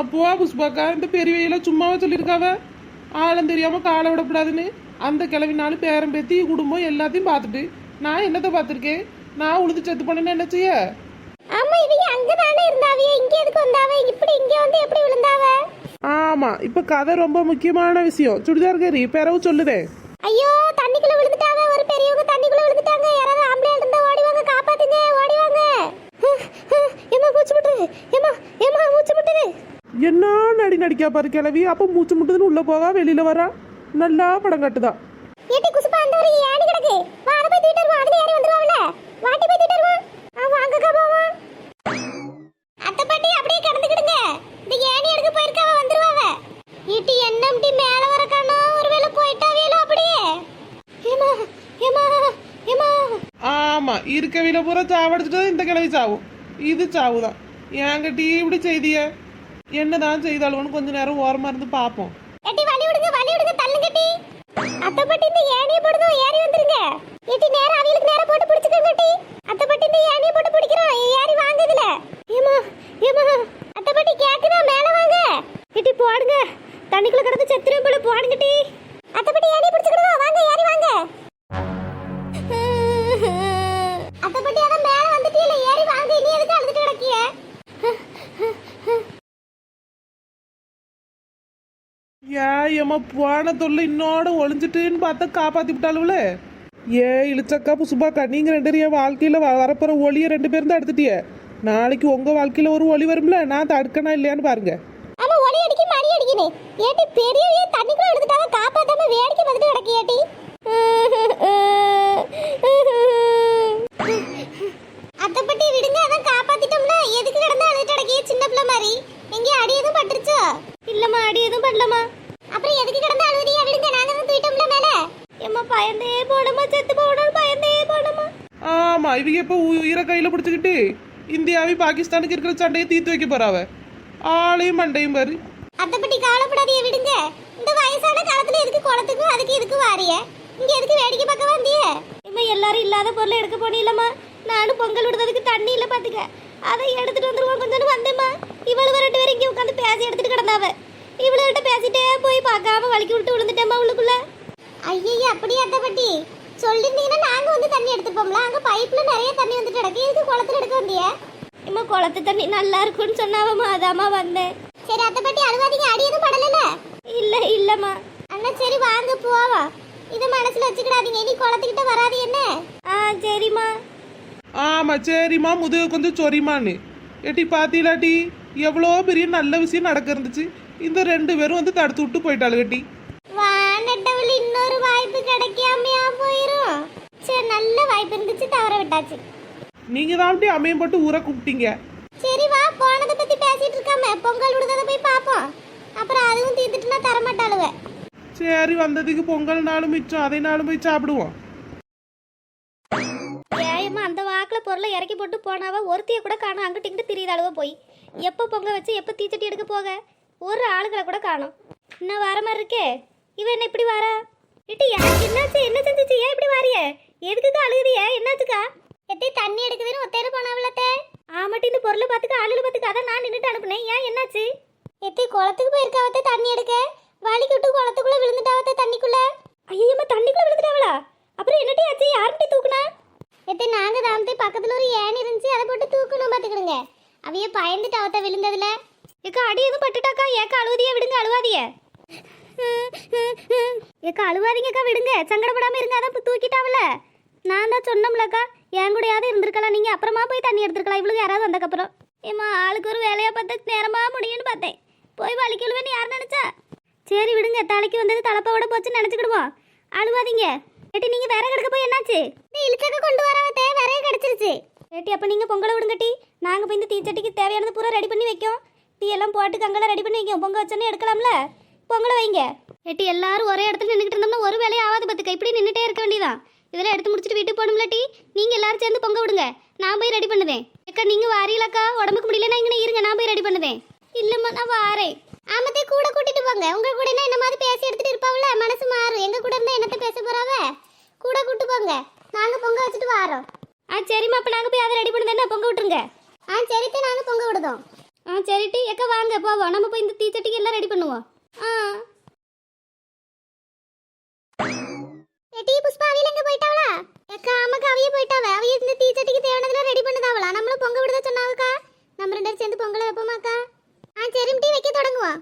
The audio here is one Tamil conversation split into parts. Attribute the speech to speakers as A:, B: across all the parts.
A: ஆமா போ புஷ்பாக்கா? இந்த பெரியவையில சும்மாவே சொல்லியிருக்காவ? ஆழம் தெரியாம காலை விடக்கூடாதுன்னு அந்த கிளவி நாலு பேரம் பேத்தி குடும்பம் எல்லாத்தையும் பார்த்துட்டு நான் என்னத்தை பார்த்துருக்கேன்? நான் உழுது செத்து பண்ணேன்னு என்ன செய்ய?
B: ஆமா இவங்க அங்க தானே இருந்தாவே? இங்க எதுக்கு வந்தாவே? இப்படி இங்க வந்து எப்படி விழுந்தாவ?
A: ஆமா இப்ப கதை ரொம்ப முக்கியமான விஷயம். சுடிதார் கறி பிறவு சொல்லுதேன்
B: ஐயோ தண்ணிக்குள்ள விழுந்துட்டாங்க ஒரு பெரியவங்க தண்ணிக்குள்ள விழுந்துட்டாங்க. யாராவது ஆம்பளை இருந்தா ஓடி வாங்க காப்பாத்துங்க ஓடி வாங்க. ஏமா மூச்சு முட்டுது ஏமா ஏமா மூச்சு முட்டுது
A: என்ன நடி நடிக்கா பாரு கிளவி அப்ப மூச்சு முட்டுதுன்னு உள்ள போகா வெளியில வரா. நல்லா படம் கட்டுதா.
B: ஏட்டி குசுப்பா அந்த ஒரு ஏணி கிடக்கு. வா அதை போய் தூக்கிட்டு வருவோம். அதுல ஏறி வந்துருவாங்கல்ல. வாட்டி போய் தூக்கிட்டு வருவோம். ஆ வாங்கக்கா போவோம். அத்தை பாட்டி அப்படியே கிடந்துக்கிடுங்க. இந்த ஏணி எடுக்க போயிருக்காவ வந்துருவாவ ஏட்டி என்னம்டி மேல வர காணோம் ஒருவேளை போயிட்டாவேலோ அப்படியே. ஏமா ஏமா ஏமா.
A: ஆமா இருக்கவில பூரா சாவடிச்சுட்டு இந்த கிளவி சாவும். இது சாவுதான். ஏங்கட்டி இப்படி செய்திய. என்னதான் செய்தாலும்னு கொஞ்ச நேரம் ஓரமா இருந்து பார்ப்போம்.
B: ஏட்டி வலி விடுங்க வலி விடுங்க தள்ளுங்கட்டி அத்தை பாட்டி இந்த ஏணியை போடுதோ ஏறி வந்துருங்க. ஏட்டி நேரா அவிகளுக்கு நேரா போட்டு பிடிச்சுக்கோங்க டி அத்தை பாட்டி இந்த ஏணியை போட்டு பிடிக்கிறோம். ஏறி வாங்க இதுல. ஏமா ஏமா அத்தை பாட்டி கேக்குதா? மேல வாங்க.
C: இட்டி போடுங்க. தண்ணிக்குள்ள கிடந்து செத்துரும் போல
A: நம்ம போன தொல்லை இன்னோட ஒளிஞ்சிட்டுன்னு பார்த்தா காப்பாத்தி விட்டாளுல ஏ இழுச்சக்கா புசுபாக்கா நீங்க ரெண்டு பேரும் என் வாழ்க்கையில வ- வரப்போற ஒளியை ரெண்டு பேரும் தான் எடுத்துட்டியே. நாளைக்கு உங்க வாழ்க்கையில ஒரு ஒளி வரும்ல நான் தடுக்கணா இல்லையான்னு பாருங்க.
B: ஆமா ஒலி அடிக்கி மணி அடிக்கினே ஏட்டி பெரியவே தண்ணிக்குள்ள எடுத்துட்டாங்க காப்பாத்தாம வேடிக்கை பார்த்துட்டு கிடக்கு ஏட்டி. அத்தப்பட்டி விடுங்க அதான் காப்பாத்திட்டோம்ல. எதுக்கு கிடந்து அழுது கிடக்கிய சின்ன பிள்ளை மாதிரி? எங்கேயும் அடி எதுவும் பட்டுருச்சோ?
C: இல்லம்மா அடி எதுவும் பண்ணலம்மா
B: அப்புறம் எதுக்கு கிடந்து அழுதுறியா விடுங்க நாங்க தான் தூக்கிட்டோம்ல மேல
C: எம்மா பயந்தே போடமா செத்து போடணும் பயந்தே போடமா
A: ஆமா இவங்க இப்ப உயிரை கையில பிடிச்சுக்கிட்டு இந்தியாவை பாகிஸ்தானுக்கு இருக்கிற சண்டையை தீர்த்து வைக்க போறாவ? ஆளையும் மண்டையும் பாரு.
B: அத்தைப்பட்டி கவலைப்படாதீங்க விடுங்க. இந்த வயசான காலத்துல எதுக்கு குளத்துக்கும் அதுக்கு இதுக்கு வாரிய? இங்க எதுக்கு வேடிக்கை பார்க்க வந்தியே?
C: இம்மா எல்லாரும் இல்லாத பொருளை எடுக்க போனீங்களம்மா நானும் பொங்கல் விடுறதுக்கு தண்ணி இல்லை பாத்துக்க. அதை எடுத்துட்டு வந்துருவோம் கொஞ்சம் வந்தேம்மா. இவ்வளவு ரெண்டு பேரும் இங்கே உட்காந்து பேசி எடுத்துட்டு கிடந்தாவ. இவ்வளோகிட்ட பேசிட்டே போய் பார்க்காம வலிக்கி விட்டு விழுந்துட்டேம்மா உள்ளுக்குள்ள.
B: ஐயய்ய அப்படியே அத்தைப்பட்டி? சொல்லிருந்தீங்கன்னா நாங்க வந்து தண்ணி எடுத்துப்போம்ல. அங்க பைப்ல நிறைய தண்ணி வந்துட்டு கிடக்கு. எதுக்கு குளத்துல எடுக்க வந்தியே?
C: இம்மா குளத்து தண்ணி நல்லா இருக்கும்னு சொன்னாவம்மா. அதாம்மா வந்தேன்.
B: சரி அத்தைப்பட்டி அழுவாதீங்க. அடி எதுவும் படலல
C: இல்லை இல்லைம்மா.
B: அண்ணா சரி வாங்க போவா. இதை மனசுல வச்சுக்கிடாதீங்க. இனி குளத்துக்கிட்ட வராது என்ன?
C: ஆ சரிம்மா.
A: ஆமா சரிம்மா. முதுகு கொஞ்சம் சொரிமான்னு ஏட்டி பாத்தீங்களாட்டி எவ்வளோ பெரிய நல்ல விஷயம் நடக்க இருந்துச்சு இந்த ரெண்டு பேரும் வந்து தடுத்து விட்டு போயிட்டாளு
B: சரி நல்ல வாய்ப்பு இருந்துச்சு தவற விட்டாச்சு.
A: நீங்க தான் அப்படி அமையம் போட்டு ஊரை கூப்பிட்டீங்க.
B: சரி வா போனதை பத்தி பேசிட்டு இருக்காம பொங்கல் விடுததை போய் பாப்போம் அப்புறம் அதுவும் தீர்த்துட்டுனா தரமாட்டாளுவ.
A: சரி வந்ததுக்கு பொங்கல் நாளும் மிச்சம் அதை நாளும் போய் சாப்பிடுவோம்.
C: ஏயம்மா அந்த வாக்கில் பொருளை இறக்கி போட்டு போனாவ ஒருத்திய கூட காணும் அங்கிட்டு இங்கிட்டு திரியுது அளவு போய். எப்போ பொங்க வச்சு எப்போ தீச்சட்டி எடுக்க போக? ஒரு ஆளுகளை கூட காணும். இன்னும் வர மாதிரி இருக்கே. இவன் என்ன இப்படி வாரா? இட்டி எனக்கு என்னாச்சு? என்ன செஞ்சுச்சு? ஏன் இப்படி வாரிய? எதுக்குக்கா அழுகுதிய என்னாச்சுக்கா?
B: எத்தி தண்ணி எடுக்குதுன்னு ஒத்தையில போனாவில்லத்தே
C: ஆமாட்டி இந்த பொருளை பார்த்துக்க ஆளுகளை பார்த்துக்க அதான் நான் நின்றுட்டு அனுப்புனேன். ஏன் என்னாச்சு?
B: எத்தி குளத்துக்கு போயிருக்காவத்தே தண்ணி எடுக்க? வலிக்கு விட்டு குளத்துக்குள்ள விழுந்துட்டாவத்தே தண்ணிக்குள்ள?
C: ஐயம்மா தண்ணிக்குள்ள விழுந்துட்டாவளா? அப்புறம் என்னட்டி ஆச்சு? யார்கிட்ட தூக்குனா?
B: எத்தி நாங்க தாமத்தை பக்கத்தில் ஒரு ஏன் இருந்துச்சு அதை போட்டு தூக்கணும் பார்த்துக்கிடுங்க. அவைய பயந்துட்டு அவத்த விழுந்ததுல.
C: ஏக்கா அடி எதுவும் பட்டுட்டாக்கா? ஏக்கா அழுவதியே விடுங்க அழுவாதிய. ஏக்கா அழுவாதீங்கக்கா விடுங்க. சங்கடப்படாமல் இருங்க அதான் தூக்கிட்டாவில்ல நான் தான் சொன்னோம்லக்கா. என் கூடயாவது இருந்திருக்கலாம். நீங்க அப்புறமா போய் தண்ணி எடுத்துருக்கலாம். இவளுக்கு யாராவது வந்தக்கப்புறம் ஏம்மா ஆளுக்கு ஒரு வேலையா பார்த்து நேரமா முடியும்னு பார்த்தேன். போய் வலிக்கலுவேன்னு யார் நினைச்சா? சரி விடுங்க. தலைக்கு வந்தது தலைப்பாவோட போச்சு நினைச்சுக்கிடுவோம். அழுவாதீங்க. ஏட்டி நீங்க வேற கிடக்க போய் என்னாச்சு?
B: இழுச்சக்க கொண்டு வரவத்தே நிறைய கிடைச்சிருச்சு.
C: ஏட்டி அப்போ நீங்கள் பொங்கலை விடுங்க டீ. நாங்கள் போய் இந்த தீச்சட்டிக்கு தேவையானது பூரா ரெடி பண்ணி வைக்கோம். டீ எல்லாம் போட்டு கங்கெல்லாம் ரெடி பண்ணி வைக்கோம். பொங்க வச்சோன்னே எடுக்கலாம்ல? பொங்கலை வைங்க. ஏட்டி எல்லாரும் ஒரே இடத்துல நின்றுட்டு இருந்தோம்னா ஒரு வேலையும் ஆகாது பார்த்துக்க. இப்படி நின்றுட்டே இருக்க வேண்டியதான் இதெல்லாம் எடுத்து முடிச்சுட்டு வீட்டுக்கு போகணும்ல டீ? நீங்கள் எல்லாரும் சேர்ந்து பொங்க விடுங்க. நான் போய் ரெடி பண்ணுவேன். அக்கா நீங்கள் வாரீங்களாக்கா? உடம்புக்கு முடியலன்னா இங்கே இருங்க. நான் போய் ரெடி பண்ணுவேன். இல்லைம்மா நான் வாரேன்.
B: ஆமத்தை கூட கூட்டிட்டு போங்க. உங்க கூட என்ன மாதிரி பேசி எடுத்துட்டு இருப்பாவல மனசு மாறும் எங்க கூட இருந்தா என்னத்த பேச போறாவ? கூட கூட்டு போங்க. நாங்க பொங்க வச்சுட்டு வாரோம்.
C: ஆ சரிம்மா. அப்போ நாங்கள் போய் அதை ரெடி பண்ணி பொங்க விட்டுருங்க.
B: ஆ சரிட்டு நாங்கள் பொங்க விடுதோம்.
C: ஆ சரிட்டு எக்கா வாங்க. போவோம். நம்ம போய் இந்த தீச்சட்டிக்கு எல்லாம் ரெடி பண்ணுவோம்.
B: ஆ. ஏட்டி புஷ்பா அவியல எங்க போயிட்டாவளா? எக்கா ஆமாக்கா அவிய போயிட்டாவ. அவிய இந்த தீச்சட்டிக்கு தேவையானதெல்லாம் ரெடி பண்ணதாவளா? நம்மளும் பொங்க விடுத சொன்னாவக்கா? நம்ம ரெண்டு பேரும் சேர்ந்து பொங்கல வைப்போமாக்கா? ஆ சரி டீ வைக்க தொடங்குவோம்.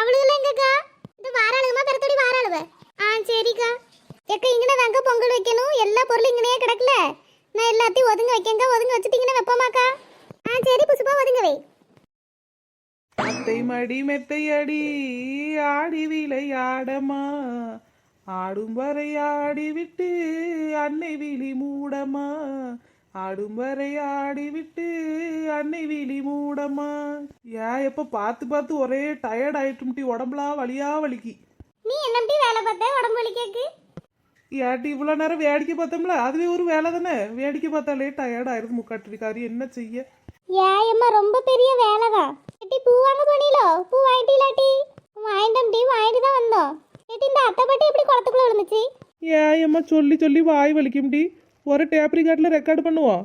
B: அவளுகள் எங்கக்கா? இந்த வாராளுமா பெருத்தோடி வாராளுவ ஆ சரிக்கா. எக்கா இங்கே தாங்க பொங்கல் வைக்கணும். எல்லா பொருளும் இங்கனே கிடக்கல. நான் எல்லாத்தையும் ஒதுங்க வைக்கங்க ஒதுங்க வச்சுட்டீங்கன்னா வைப்போமாக்கா? ஆ சரி புஷ்பா ஒதுங்க வை.
A: அத்தை மடி மெத்தையடி ஆடி விளையாடமா. ஆடும் வரை ஆடி விட்டு அன்னை விழி மூடமா? ஆடும் வரை ஆடி விட்டு அன்னை விழி மூடமா? ஏன் எப்ப பார்த்து பார்த்து ஒரே டயர்ட் ஆயிட்டும்டி உடம்புலாம் வலியா வலிக்கு.
B: நீ என்ன டீ வேலை பார்த்த? உடம்பு வலி கேக்கு
A: ஏன்டி இவ்வளோ நேரம் வேடிக்கை பார்த்தோம்ல அதுவே ஒரு வேலை தானே? வேடிக்கை பார்த்தாலே டயர்ட் ஆயிருது முக்காட்டிருக்காரு என்ன செய்ய?
B: ஏயம்மா ரொம்ப பெரிய வேலைதான். எட்டி பூ வாங்க போனீலோ? பூ வாங்கிட்டீலாட்டி வாங்கிட்டோம் டீ? வாங்கிட்டு அத்தை பட்டி எப்படி குளத்துக்குள்ள விழுந்துச்சு?
A: ஏயம்மா சொல்லி சொல்லி வாய் வலிக்கும்டி. ஒரு டேப் ரிகார்டில் ரெக்கார்ட் பண்ணுவோம்.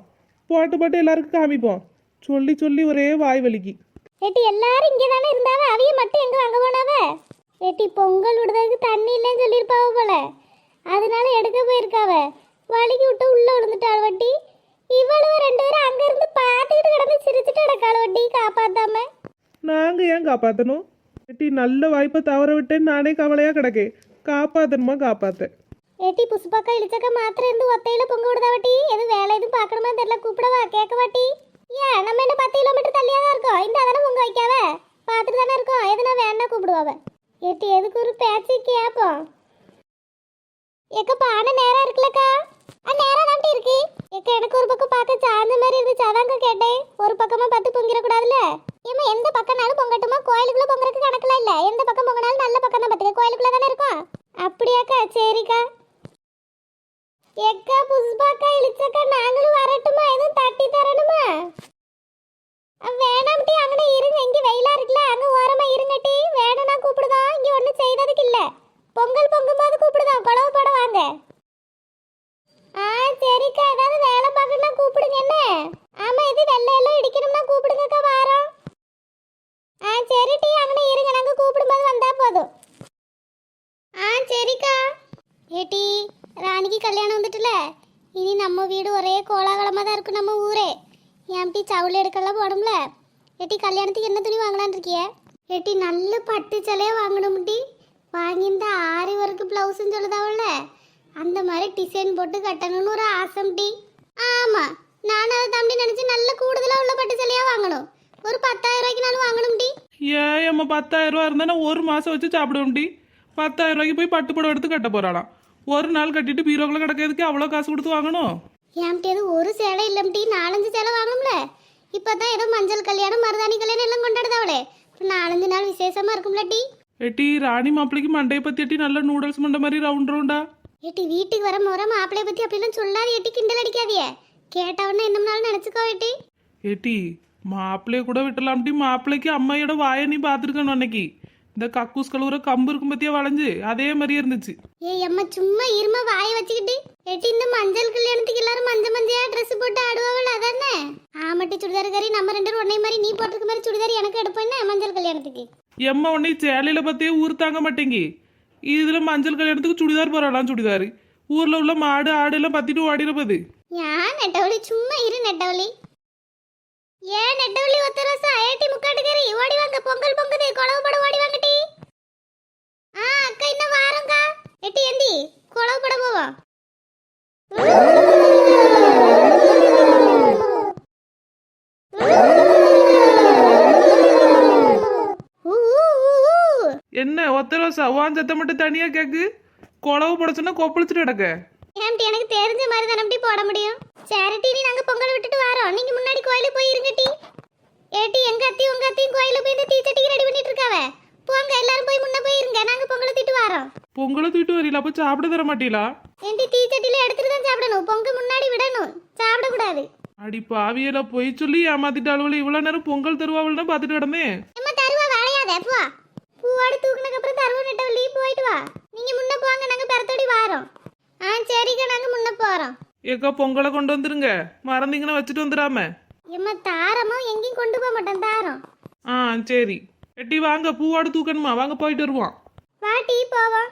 A: போட்டு போட்டு எல்லாருக்கும் காமிப்போம். சொல்லி சொல்லி ஒரே வாய் வலிக்கு.
B: எட்டி எல்லாரும் இங்கே தானே இருந்தாவ? அவிய மட்டும் எங்க வாங்க போனாவ? எட்டி பொங்கல் விடுறதுக்கு தண்ணி இல்லைன்னு சொல்லியிருப்பாவ போல. அதனால எடுக்க போயிருக்காவ. வலிக்கு விட்டு உள்ள விழுந்துட்டாள் வட்டி. இவ்வளவு ரெண்டு பேரும் அங்க இருந்து பார்த்துக்கிட்டு கிடந்து சிரிச்சுட்டு கிடக்காள் வட்டி காப்பாத்தாம.
A: நாங்கள் ஏன் காப்பாற்றணும் எட்டி நல்ல வாய்ப்பை தவற விட்டேன்னு நானே கவலையாக கிடக்கேன். காப்பாற்றணுமா காப்பாற்ற
B: ஏட்டி புசுப்பாக்கா இழிச்சக்கா மாத்திரம் இருந்து ஒத்தையில பொங்க விடுதா எது வேலை எதுவும் பார்க்கணுமா தெரியல கூப்பிடவா கேட்க வாட்டி. ஏ நம்ம என்ன பத்து கிலோமீட்டர் தள்ளியா தான் இருக்கோம்? இந்த அதனை பொங்க வைக்காவ? பார்த்துட்டு தானே இருக்கோம். எதுனா வேணா கூப்பிடுவாவ ஏட்டி எதுக்கு ஒரு பேச்சு கேட்போம்? எக்க பானை நேரம் இருக்குல்லக்கா. ஆ நேரம் தான் இருக்கு. எக்க எனக்கு ஒரு பக்கம் பார்க்க சாந்த மாதிரி இருந்துச்சு. அதாங்க கேட்டேன். ஒரு பக்கமா பத்து பொங்கிட கூடாதுல்ல ஏமா எந்த பக்கம்னாலும் பொங்கட்டுமா? கோயிலுக்குள்ள பொங்கறதுக்கு கணக்குல இல்ல. எந்த பக்கம் பொங்கினாலும் நல்ல பக்கம் தான் பத்துக்க கோயிலுக்குள்ள தானே இருக்கும்? அப்படியாக்கா சரிக்கா. எக்கா புஷ்பாக்கா இழிச்சக்கா நாங்களும் வரட்டுமா? எதுவும் தட்டி தரணுமா? வேணாம்டி அங்கே இருங்க. இங்கே வெயிலா இருக்குல்ல அங்கே ஓரமா இருங்கட்டி வேணும்னா கூப்பிடுதோம் இங்கே ஒன்றும் செய்ததுக்கு இல்லை. பொங்கல் பொங்கும் போது கூப்பிடுதோம் குழவு போட வாங்க. ஆ சரிக்கா ஏதாவது வேலை பார்க்கணும்னா கூப்பிடுங்க என்ன ஆமா இது வெள்ளை எல்லாம் இடிக்கணும்னா கூப்பிடுங்கக்கா வாரோம் ஆ சரி டீ அங்கனே இருங்க நாங்க கூப்பிடும்போது வந்தா போதும் ஆ சரிக்கா ஏட்டி ராணிக்கு கல்யாணம் வந்துட்டுல இனி நம்ம வீடு ஒரே கோலாகலமாக தான் இருக்கும் நம்ம ஊரே ஏன்டி சவுள் எடுக்கலாம் போடும்ல. ஏட்டி கல்யாணத்துக்கு என்ன துணி வாங்கலான்னு இருக்கிய? ஏட்டி நல்ல பட்டு சிலையா வாங்கணும்டி வாங்கி இந்த ஆரி ஒர்க்கு ப்ளவுஸ்ன்னு சொல்லுதாவல்ல. அந்த மாதிரி டிசைன் போட்டு கட்டணும்னு ஒரு ஆசைம்டி ஆமாம் நான் அதை தம்பி நினச்சி நல்ல கூடுதலாக உள்ள பட்டு சிலையா வாங்கணும். ஒரு பத்தாயிரம் ரூபாய்க்குனாலும் வாங்கணும்டி
A: ஏயம்மா பத்தாயிரம் ரூபா இருந்தா ஒரு மாதம் வச்சு சாப்பிடுவோம்டி பத்தாயிரம் ரூபாய்க்கு போய் பட்டு புடவை எடுத்து கட்ட போகிறாளாம் ஒரு நாள் கட்டிட்டு பீரோக்குள்ள கிடக்கிறதுக்கு அவ்வளோ காசு கொடுத்து வாங்கணும்?
B: அது ஒரு சேலை இல்லம்டி நாலஞ்சு சேலை வாங்கணும்ல. இப்பதான் ஏதோ மஞ்சள் கல்யாணம் மருதாணி கல்யாணம் எல்லாம் கொண்டாடுதாவளே நாலஞ்சு நாள் விசேஷமா இருக்கும்ல டி?
A: எட்டி ராணி மாப்பிளைக்கு மண்டையை பற்றி எட்டி நல்ல நூடுல்ஸ் மண்டை மாதிரி ரவுண்ட் ரவுண்டா
B: ஏட்டி வீட்டுக்கு வர முறை மாப்பிளைய பத்தி அப்படிலாம் சொல்லாது ஏட்டி கிண்டல் அடிக்காதிய கேட்டவொடனே என்னம்னாலும் நினைச்சுக்கோ ஏட்டி.
A: ஏட்டி மாப்பிள்ளைய கூட விட்டலாம்டி மாப்பிள்ளைக்கு அம்மையோட வாயை நீ பார்த்துருக்கணும் அன்னைக்கு. இந்த கக்கூஸ் கழுவுற கம்பு இருக்கும் பத்தியா வளைஞ்சு? அதே மாதிரியே இருந்துச்சு.
B: ஏய் அம்மா சும்மா இருமா வாயை வச்சுக்கிட்டு. ஏட்டி இந்த மஞ்சள் கல்யாணத்துக்கு எல்லாரும் மஞ்சள் மஞ்சளா ட்ரெஸ் போட்டு ஆடுவாங்கல்ல அதானே? ஆமாட்டி சுடிதார் கறி நம்ம ரெண்டு பேரும் ஒன்னே மாதிரி நீ போட்டிருக்க மாதிரி சுடிதார் எனக்கு எடுப்போம் என்ன மஞ்சள் கல்யாணத்துக்கு?
A: எம்மா உன்னை சேலையில பத்தியே ஊர் தாங்க மாட்டேங்கி. இதுல மஞ்சள் கல்யாணத்துக்கு சுடிதார் போறாளாம் சுடிதார். ஊர்ல உள்ள மாடு ஆடு எல்லாம் பத்திட்டு ஓடிட போகுது.
B: ஏன் நெட்டவழி சும்மா இரு நெட்டவழி. முக்காட்டுக்கறி ஓடி வாங்க பொங்கல் பொங்குது குழவு பட ஓடி வாங்கட்டி. ஆ அக்கா இன்னும் வாரங்கா எட்டி ஏண்டி குழவு பட போவோம் ஊ, ஊ, ஊ, ஊ.
A: என்ன ஒத்த ரோசா உன் சத்தம் மட்டும் தனியா கேக்கு? குழவு படச்சுன்னா கொப்பளிச்சுட்டு கிடக்க.
B: ஏம்டி எனக்கு தெரிஞ்ச மாதிரி தானே போட முடியும்? சேரிட்டி நாங்க பொங்கல் விட்டுட்டு வரோம். நீங்க முன்னாடி கோயிலுக்கு போய் ஏட்டி எங்க அத்தி உங்க அத்தையும் கோயிலுக்கு போய் இந்த தீச்சட்டிக்கு ரெடி பண்ணிட்டு இருக்காவ? போங்க எல்லாரும் போய் முன்ன போய் இருங்க. நாங்க பொங்கலை திட்டு வரோம்.
A: பொங்கலை தூக்கிட்டு வரீங்களா? அப்ப சாப்பிட தர மாட்டீங்களா?
B: ஏண்டி தீச்சட்டில எடுத்துட்டு தான் சாப்பிடணும். பொங்க முன்னாடி விடணும். சாப்பிடக்கூடாது.
A: அடி பாவியல போய் சொல்லி ஏமாத்திட்டாளுவல இவ்வளவு நேரம் பொங்கல் தருவாள்னா பார்த்துட்டு கிடந்தேன்
B: அம்மா தருவா வளையாத போ. பூவோட தூக்குனதுக்கு அப்புறம் தருவா நெட்டவள்ளி போயிட்டு வா. நீங்க முன்ன போங்க நாங்க பெறத்தோடி வாரோம். ஆ சரிக்கா நாங்க முன்ன போறோம்.
A: ஏக்கா பொங்கலை கொண்டு வந்துருங்க. மறந்தீங்கன்னா வச்சுட்டு வந்துடாம.
B: எம்மா தாரமும் எங்கேயும் கொண்டு போக மாட்டேன் தாரம்.
A: ஆ சரி. எட்டி வாங்க பூவோடு தூக்கணுமா? வாங்க போயிட்டு வருவோம்.
B: வாட்டி போவோம்.